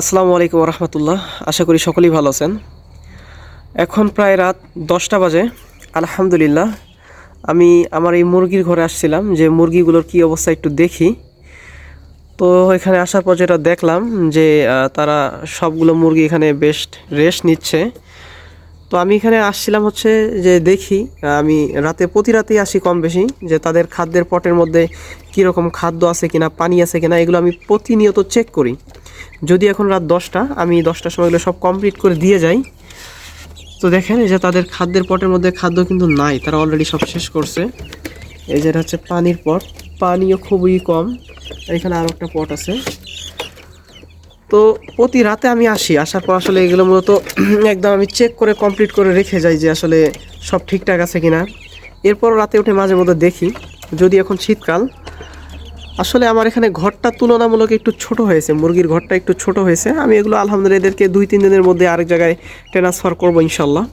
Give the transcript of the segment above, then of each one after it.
আসসালামু আলাইকুম রহমতুল্লাহ আশা করি সকলেই ভালো আছেন। এখন প্রায় রাত দশটা বাজে। আলহামদুলিল্লাহ। আমি আমার এই মুরগির ঘরে আসছিলাম যে মুরগিগুলোর কি অবস্থা একটু দেখি। তো এখানে আসার পর যেটা দেখলাম যে তারা সবগুলো মুরগি এখানে বেস্ট রেস্ট নিচ্ছে। তো আমি এখানে আসছিলাম হচ্ছে যে দেখি আমি রাতে প্রতি রাতেই আসি কম বেশি যে তাদের খাদ্যের পটের মধ্যে কীরকম খাদ্য আছে কিনা, পানি আছে কিনা, এগুলো আমি প্রতিনিয়ত চেক করি। যদি এখন রাত দশটা, আমি দশটার সময় এগুলো সব কমপ্লিট করে দিয়ে যাই। তো দেখেন, এই যে তাদের খাদ্যের পটের মধ্যে খাদ্য কিন্তু নাই, তারা অলরেডি সব শেষ করছে। এই যেটা হচ্ছে পানির পট, পানিও খুবই কম। এখানে আরও একটা পট আছে। তো প্রতি রাতে আমি আসি, আসার পর আসলে এগুলো মূলত একদম আমি চেক করে কমপ্লিট করে রেখে যাই যে আসলে সব ঠিকঠাক আছে কিনা। এরপর রাতে উঠে মাঝে মধ্যে দেখি, যদি এখন শীতকাল আসলে আমার এখানে ঘরটা তুলনামূলক একটু ছোট হয়েছে, মুরগির ঘরটা একটু ছোট হয়েছে। আমি এগুলো আলহামদুলিল্লাহ এদেরকে দুই, তিন দিনের মধ্যে আরেক জায়গায় ট্রান্সফার করব ইনশাল্লাহ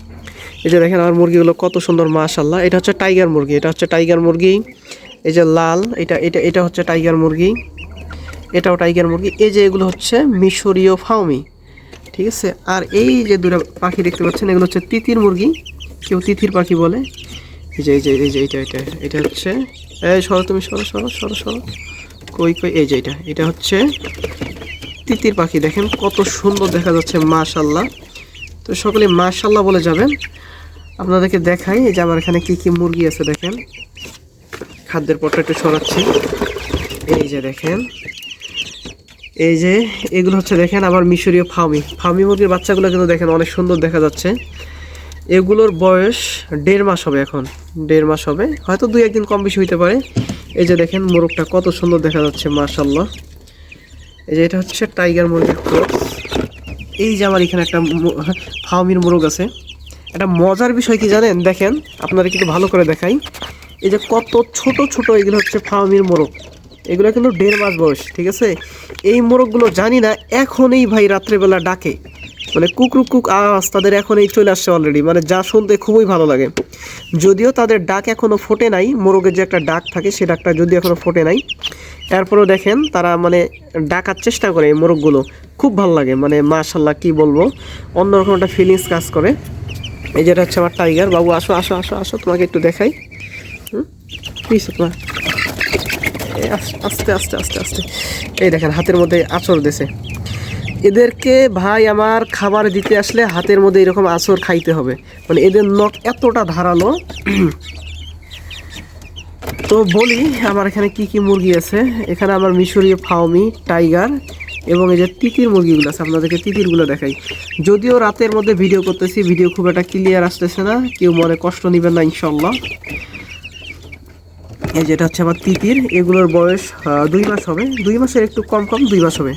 এই যে দেখেন আমার মুরগিগুলো কত সুন্দর মাশাল্লাহ এটা হচ্ছে টাইগার মুরগি, এটা হচ্ছে টাইগার মুরগি। এই যে লাল, এটা এটা এটা হচ্ছে টাইগার মুরগি। এটাও টাইগার মুরগি। এই যে এগুলো হচ্ছে মিশরীয় ফাউমি ঠিক আছে? আর এই যে দুটো পাখি দেখতে পাচ্ছেন, এগুলো হচ্ছে তিতির মুরগি। কেউ তিতির পাখি বলে। এই যে এই যে এই যে, এটা এটা এটা হচ্ছে এই সরো তুমি, সরো সরো সরো সরো। কই কই, এই যে এটা। এটা হচ্ছে তিতির পাখি। দেখেন কত সুন্দর দেখা যাচ্ছে মাশাল্লাহ তো সকলে মাশাল্লাহ বলে যাবেন। আপনাদেরকে দেখাই এই যে আমার এখানে কি কি মুরগি আছে, দেখেন। খাদ্যের পটটা একটু সরাচ্ছি। এই যে দেখেন। এই যে এগুলো হচ্ছে, দেখেন, আবার মিশরীয় ফার্মি ফার্মি মুরগির বাচ্চাগুলো কিন্তু দেখেন অনেক সুন্দর দেখা যাচ্ছে। এগুলোর বয়স দেড় মাস হবে এখন। দেড় মাস হবে। হয়তো দুই একদিন কম বেশি হইতে পারে। এই যে দেখেন মোরগটা কত সুন্দর দেখা যাচ্ছে মার্শাল্লাহ এই যে এটা হচ্ছে টাইগার মুরগির ক্রস। এই যে আমার এখানে একটা ফাউমির মোরগ আছে। একটা মজার বিষয় কি জানেন? দেখেন আপনারা কিন্তু ভালো করে দেখাই। এই যে কত ছোট ছোট এগুলো হচ্ছে ফাউমির মোরগ। এগুলো কিন্তু দেড় মাস বয়স, ঠিক আছে? এই মোরগগুলো জানি না, এখনই ভাই রাত্রেবেলা ডাকে। মানে কুকরুক কুক আওয়াজ তাদের এখন এই চলে আসছে অলরেডি মানে যা শুনতে খুবই ভালো লাগে। যদিও তাদের ডাক এখনও ফোটে নাই, মোরগের যে একটা ডাক থাকে সে ডাকটা যদি এখনও ফোটে নাই। এরপরেও দেখেন তারা মানে ডাকার চেষ্টা করে এই মোরগগুলো। খুব ভালো লাগে মানে মাশাল্লাহ কি বলব, অন্যরকম একটা ফিলিংস কাজ করে। এই যেটা হচ্ছে আমার টাইগার বাবু আসো আসো আসো আসো, তোমাকে একটু দেখাই। হুম? তোমার? আস্তে আস্তে আস্তে আস্তে এই দেখেন, হাতের মধ্যে আচর দেছে। এদেরকে ভাই আমার খাবার দিতে আসলে হাতের মধ্যে এরকম আচর খাইতে হবে। মানে এদের নখ এতটা ধারালো। তো বলি, আমার এখানে কি কি মুরগি আছে? এখানে আমার মিশরীয় ফাউমি টাইগার এবং এই যে তিতির মুরগিগুলো আছে, আপনাদেরকে তিতিরগুলো দেখাই। যদিও রাতের মধ্যে ভিডিও করতেছি, ভিডিও খুব একটা ক্লিয়ার আসতেছে না, কেউ মনে কষ্ট নেবেন না ইনশাল্লাহ এই যেটা হচ্ছে আমার তিতির, এগুলোর বয়স দুই মাস হবে। দুই মাসের একটু কম কম দুই মাস হবে।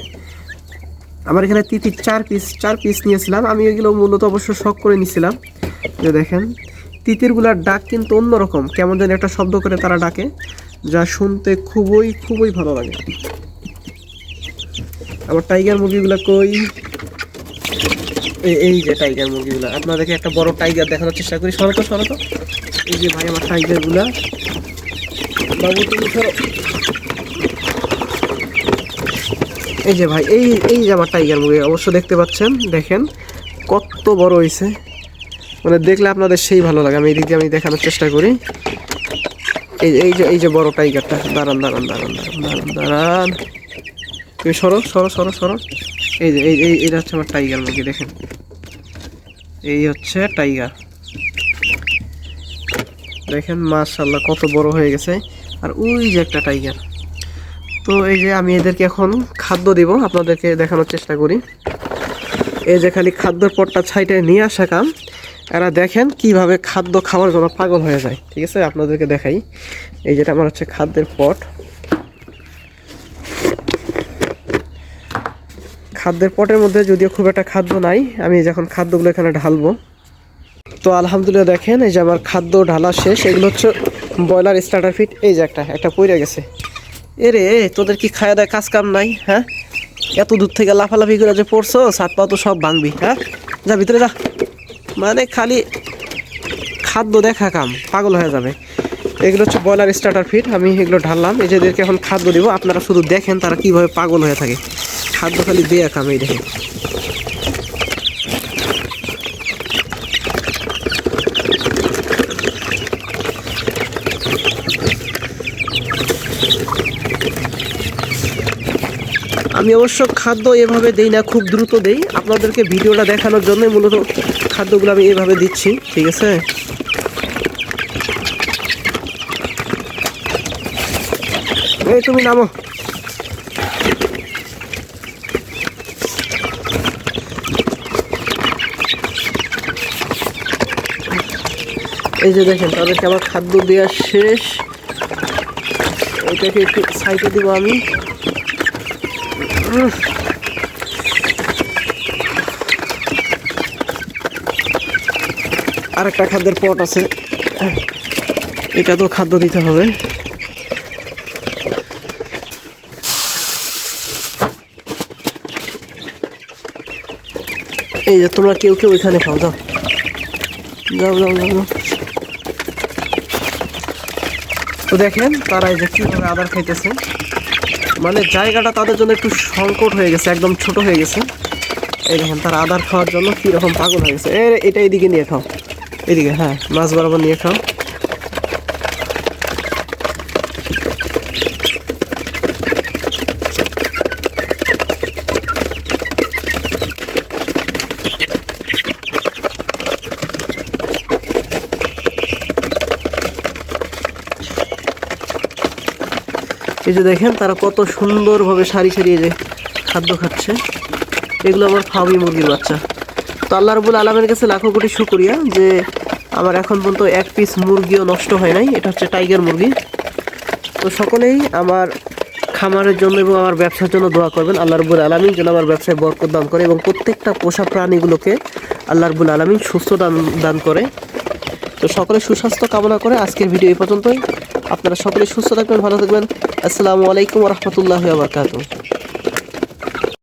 আমার এখানে তিতির চার পিস চার পিস নিয়েছিলাম। আমি এগুলো মূলত অবশ্য শখ করে নিয়েছিলাম যে দেখেন, তিতিরগুলার ডাক কিন্তু অন্যরকম। কেমন যেন একটা শব্দ করে তারা ডাকে, যা শুনতে খুবই খুবই ভালো লাগে। আমার টাইগার মুরগিগুলো কই? এই যে টাইগার মুরগিগুলো। আপনাদেরকে একটা বড় টাইগার দেখানোর চেষ্টা করি। সরতো সরতো এই যে ভাই, আমার টাইগারগুলা। বাবু, তুমি সরো। এই যে ভাই, এই এই যে আমার টাইগার মুরগি অবশ্য দেখতে পাচ্ছেন, দেখেন, কত বড় হয়েছে মানে দেখলে আপনাদের সেই ভালো লাগে, আমি এই দিক দিয়ে আমি দেখানোর চেষ্টা করি। এই এই যে এই যে বড় টাইগারটা দাঁড়ান দাঁড়ান দাঁড়ান দাঁড়ান দাঁড়ান দাঁড়ান। তুমি সরো সরো সরো সরো। এই যে, এই এটা হচ্ছে আমার টাইগার মুরগি দেখেন। এই হচ্ছে টাইগার দেখেন মাশাল্লাহ কত বড় হয়ে গেছে। আর ওই যে একটা টাইগার তো এই যে আমি এদেরকে এখন খাদ্য দিব, আপনাদেরকে দেখানোর চেষ্টা করি। এই যে খালি খাদ্যর পটটা ছাইটে নিয়ে আসা কাম, এরা দেখেন কীভাবে খাদ্য খাওয়ার জন্য পাগল হয়ে যায়। ঠিক আছে, আপনাদেরকে দেখাই। এই যেটা আমার হচ্ছে খাদ্যের পট। খাদ্যের পটের মধ্যে যদিও খুব একটা খাদ্য নাই, আমি যখন খাদ্যগুলো এখানে ঢালবো। তো আলহামদুলিল্লাহ দেখেন, এই যে আমার খাদ্য ঢালা শেষ, এগুলো হচ্ছে ব্রয়লার স্টার্টার ফিট। এই যে একটা একটা পইরে গেছে। এরে, তোদের কি খায় দেয় কাজ কাম নাই হ্যাঁ? এত দূর থেকে লাফালাফি করে যে পড়ছো সাত পা তো সব ভাঙবি হ্যাঁ? যা, ভিতরে যা। মানে খালি খাদ্য দেখা কাম, পাগল হয়ে যাবে। এগুলো হচ্ছে ব্রয়লার স্টার্টার ফিট আমি এগুলো ঢাললাম। এই যেদেরকে এখন খাদ্য দিব, আপনারা শুধু দেখেন তারা কীভাবে পাগল হয়ে থাকে। খাদ্য খালি দেয়া কাম, এই দেখেন। আমি অবশ্য খাদ্য এভাবে দেই না, খুব দ্রুত দেই। আপনাদেরকে ভিডিওটা দেখানোর জন্য মূলত খাদ্যগুলো আমি এভাবে দিচ্ছি, ঠিক আছে? এই তুমি নামো। এই যে দেখেন, তাদেরকে আমার খাদ্য দেওয়া শেষ। এটাকে একটু সাইডে দিব আমি। আর একটা খাদ্যের পট আছে। এটা তো খাদ্য দিতে হবে। এই যে, তোমরা কেউ কেউ এখানে খাও, যাও। যাও যাও যাও। তো দেখেন তারা এই যে কীভাবে আদার খাইতেছে। মানে জায়গাটা তাদের জন্য একটু সংকট হয়ে গেছে, একদম ছোট হয়ে গেছে। এই দেখেন, তারা আদার খাওয়ার জন্য কীরকম পাগল হয়ে গেছে। এটা এদিকে নিয়ে খাও। এদিকে হ্যাঁ মাছ বরাবর নিয়ে খাও। এই যে দেখেন, তারা কত সুন্দরভাবে সারি সারি যে খাদ্য খাচ্ছে। এগুলো আমার ফার্মি মুরগির বাচ্চা। তো আল্লাহ রবুল আলমের কাছে লাখো কোটি শুকরিয়া যে আমার এখন পর্যন্ত এক পিস মুরগিও নষ্ট হয় নাই। এটা হচ্ছে টাইগার মুরগি। তো সকলেই আমার খামারের জন্য এবং আমার ব্যবসার জন্য দোয়া করবেন। আল্লাহ রবুল আলমিন যেন আমার ব্যবসায় বরকত দান করে এবং প্রত্যেকটা পোষা প্রাণীগুলোকে আল্লাহ রবুল আলমিন সুস্থ দান দান করে। তো সকলে সুস্বাস্থ্য কামনা করে আজকের ভিডিও এই পর্যন্তই। আপনারা সকলে সুস্থ থাকবেন ভালো থাকবেন। আসসালামু আলাইকুম রহমতুল্লাহ বারকাতুহ।